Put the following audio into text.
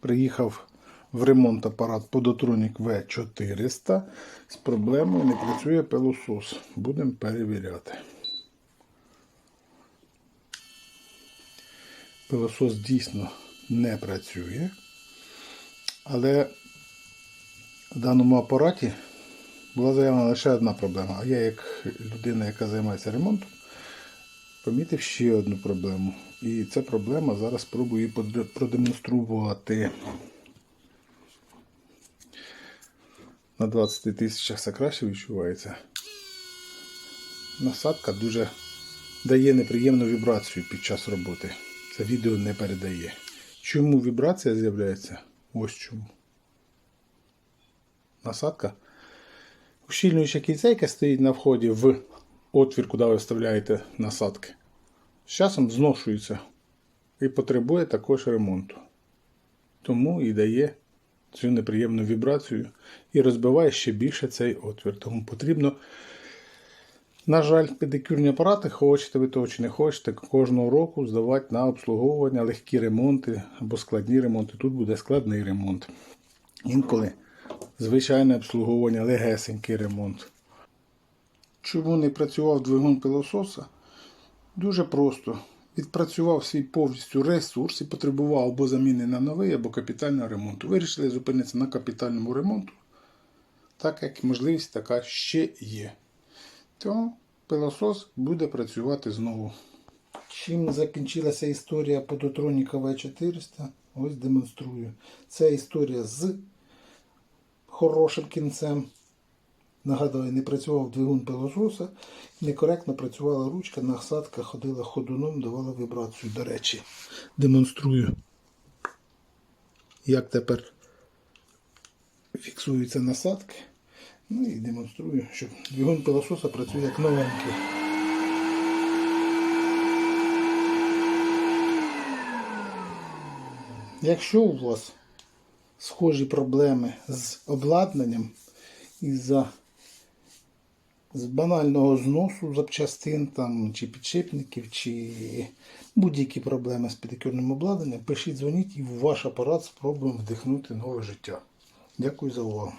приїхав в ремонт апарат Podotronік V400. З проблемою не працює пилосос. Будемо перевіряти. Пилосос дійсно не працює. Але в даному апараті була заявлена лише одна проблема. А я, як людина, яка займається ремонтом, помітив ще одну проблему. І ця проблема зараз спробую продемонструвати. На 20 тисячах все краще відчувається. Насадка дуже дає неприємну вібрацію під час роботи. Це відео не передає. Чому вібрація з'являється? Ось чому. Насадка. Ущільнююча кільце, яке стоїть на вході в отвір, куди ви вставляєте насадки, з часом зношується і потребує також ремонту. Тому і дає цю неприємну вібрацію і розбиває ще більше цей отвір. Тому потрібно, на жаль, педикюрні апарати, хочете ви того чи не хочете, кожного року здавати на обслуговування легкі ремонти або складні ремонти. Тут буде складний ремонт. Інколи звичайне обслуговування, легесенький ремонт. Чому не працював двигун пилососа? Дуже просто. Відпрацював свій повністю ресурс і потребував або заміни на новий, або капітального ремонту. Вирішили зупинитися на капітальному ремонту, так як можливість така ще є. Тому пилосос буде працювати знову. Чим закінчилася історія подотроніка В400? Ось демонструю. Це історія з хорошим кінцем. Нагадую, не працював двигун пилососа, некоректно працювала ручка, насадка ходила ходуном, давала вібрацію. До речі, демонструю, як тепер фіксуються насадки. Ну і демонструю, що двигун пилососа працює як новенький. Якщо у вас схожі проблеми з обладнанням із-за з банального зносу запчастин там, чи підшипників, чи будь-які проблеми з педикюрним обладнанням, пишіть, дзвоніть і в ваш апарат спробуємо вдихнути нове життя. Дякую за увагу.